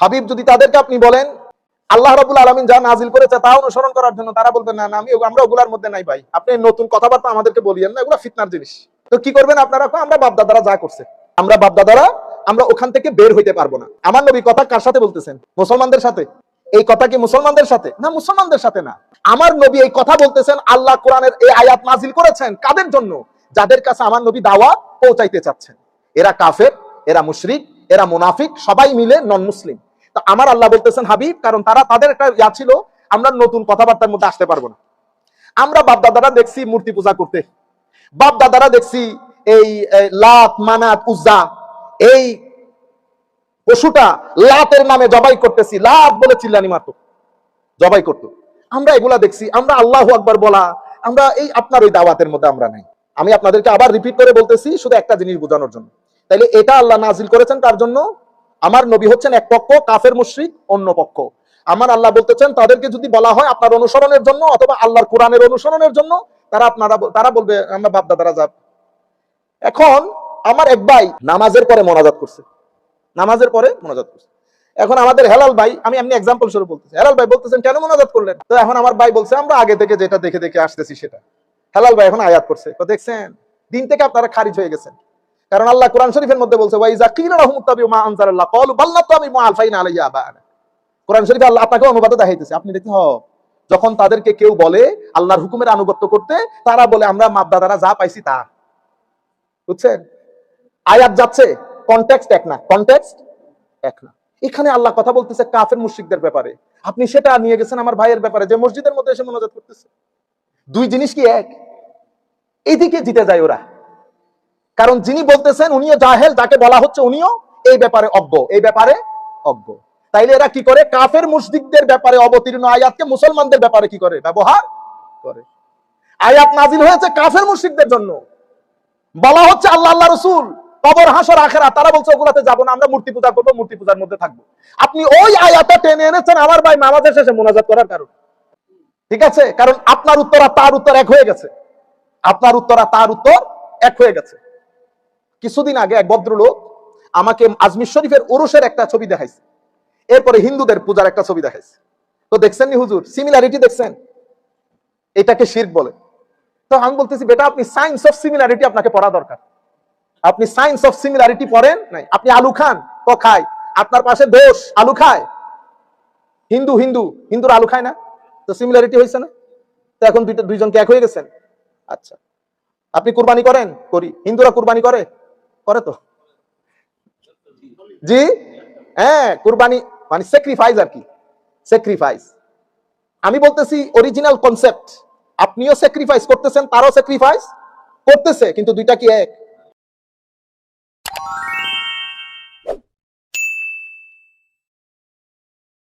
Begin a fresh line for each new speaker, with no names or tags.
হাবিব যদি তাদেরকে আপনি বলেন, আল্লাহ রাবুল আলমিন যা নাজিল করেছে তা অনুসরণ করার জন্য তারা বলবেন না আমি আমরা ওগুলার মধ্যে নাই ভাই। আপনি নতুন কথাবার্তা আমাদেরকে বলিয়েন না, এগুলো ফিতনার জিনিস। তো কি করবেন আপনারা? আমরা বাপদাদারা যা করছে, আমরা বাপদাদারা, আমরা ওখান থেকে বের হইতে পারব না। আমার নবী কথা কার সাথে বলতেছেন? মুসলমানদের সাথে। এই কথা কি মুসলমানদের সাথে? না, মুসলমানদের সাথে না। আমার নবী এই কথা বলতেছেন, আল্লাহ কোরআনের এই আয়াত নাজিল করেছেন কাদের জন্য? যাদের কাছে আমার নবী দাওয়া পৌঁছাইতে চাচ্ছেন। এরা কাফের, এরা মুশরিক এরা মুনাফিক, সবাই মিলে নন মুসলিম তা আমার আল্লাহ বলতেছেন, হাবিব, কারণ তারা তাদের একটা ইয়া ছিল, আমরা নতুন কথাবার্তার মধ্যে আসতে পারব না। আমরা বাপদাদারা দেখছি মূর্তি পূজা করতে। বাপদাদারা দেখছি এই এই লাত, মানাত, উজ্জা, এই পশুটা লাতের নামে জবাই করতেছি। লাত বলে চিল্লানি মারতো, জবাই করতো। আমরা এগুলা দেখছি, আমরা আল্লাহ আকবার বলা, আমরা এই আপনার ওই দাওয়াতের মধ্যে আমরা নাই। আমি আপনাদেরকে আবার রিপিট করে বলতেছি, শুধু একটা জিনিস বোঝানোর জন্য। তাইলে এটা আল্লাহ নাজিল করেছেন তার জন্য? আমার নবী হচ্ছেন এক পক্ষ, কাফের, মুশরিক, অন্য পক্ষ। আমার আল্লাহ বলতেছেন, তাদেরকে যদি বলা হয় আপনার অনুসরণের জন্য অথবা আল্লাহর কোরআনের অনুসরণের জন্য, তারা আপনারা তারা বলবে, আমরা বাপ দাদারা যাব। এখন আমার এক ভাই নামাজের পরে মোনাজাত করছে। নামাজের পরে মোনাজাত করছে। এখন আমাদের হেলাল ভাই, আমি এমনি এক্সাম্পল স্বরূপ বলতেছি। হেলাল ভাই বলতেছেন, কেন মোনাজাত করলেন? তো এখন আমার ভাই বলছে, আমরা আগে থেকে যেটা দেখে দেখে আসতেছি সেটা। হেলাল ভাই এখন আয়াত করছে। তো দেখছেন, দিন থেকে আপনারা খারিজ হয়ে গেছেন। কারণ আল্লাহ কোরআন শরীফের মধ্যে বলছে ওয়াইজা কিনা রাহুম তাবিউ মা আনজালাল্লাহ, ক্বালু বাল্লা তাবিউ আলফাইনা আলাইয়া আবানা। কোরআন শরীফে আল্লাহ আপনাকে অনুবাদে দেখাইতেছে। আপনি দেখতে হ যখন তাদেরকে কেউ বলে আল্লাহর হুকুমের আনুগত্য করতে, তারা বলে, আমরা মাপদাদারা যা পাইছি তা। বুঝছেন? আয়াত যাচ্ছে কনটেক্সট এক না কনটেক্সট এক না। এখানে আল্লাহ কথা বলতেছে কাফের মুশরিকদের ব্যাপারে। আপনি সেটা নিয়ে গেছেন আমার ভাইয়ের ব্যাপারে, যে মসজিদের মধ্যে এসে মনোজাত করতেছে। দুই জিনিস কি এক? এইদিকে জিতে যায় ওরা। কারণ যিনি বলতেছেন উনিও জাহেল, যাকে বলা হচ্ছে উনিও এই ব্যাপারে অজ্ঞ, এই ব্যাপারে অজ্ঞ। তাইলে এরা কি করে? কাফের মুশরিকদের ব্যাপারে অবতীর্ণ আয়াতকে মুসলমানদের ব্যাপারে কি করে? ব্যবহার করে। আয়াত নাজিল হয়েছে কাফের মুশরিকদের জন্য। বলা হচ্ছে আল্লাহ আল্লাহ রসুল, কবর, হাসর আখেরা তারা বলছে ওগুলাতে যাব না, আমরা মূর্তি পূজা করব, মূর্তি পূজার মধ্যে থাকব। আপনি ওই আয়াতটা টেনে এনেছেন আমার ভাই নামাজের শেষে মোনাজাত করার কারণ। ঠিক আছে? কারণ আপনার উত্তর আর তার উত্তর এক হয়ে গেছে। আপনার উত্তর আর তার উত্তর এক হয়ে গেছে। কিছুদিন আগে এক ভদ্রলোক আমাকে আজমির শরীফের ওরসের একটা ছবি দেখাইছে। এরপরে হিন্দুদের পূজার একটা ছবি দেখাইছে। তো দেখছেন নি হুজুর? সিমিলারিটি দেখছেন? এটাকে শির্ক বলে। তো আমি বলতেছি, বেটা, আপনি সায়েন্স অফ সিমিলারিটি আপনাকে পড়া দরকার। আপনি সায়েন্স অফ সিমিলারিটি পড়েন নাই। আপনি আলু খান ও খায়। আপনার পাশে দোষ, আলু খায়। হিন্দু হিন্দু, হিন্দুর আলু খায় না। তো সিমিলারিটি হয়েছে না? তো এখন দুইটা দুইজনকে এক হয়ে গেছেন? আচ্ছা। আপনি কুরবানি করেন? করি। হিন্দুরা কুরবানি করে? করে তো। জি? হ্যাঁ কুরবানি মানে স্যাক্রিফাইস আর কি। স্যাক্রিফাইস আমি বলতেছি অরিজিনাল কনসেপ্ট আপনিও স্যাক্রিফাইস করতেছেন, তারও স্যাক্রিফাইস করতেছে, কিন্তু দুইটা কি এক?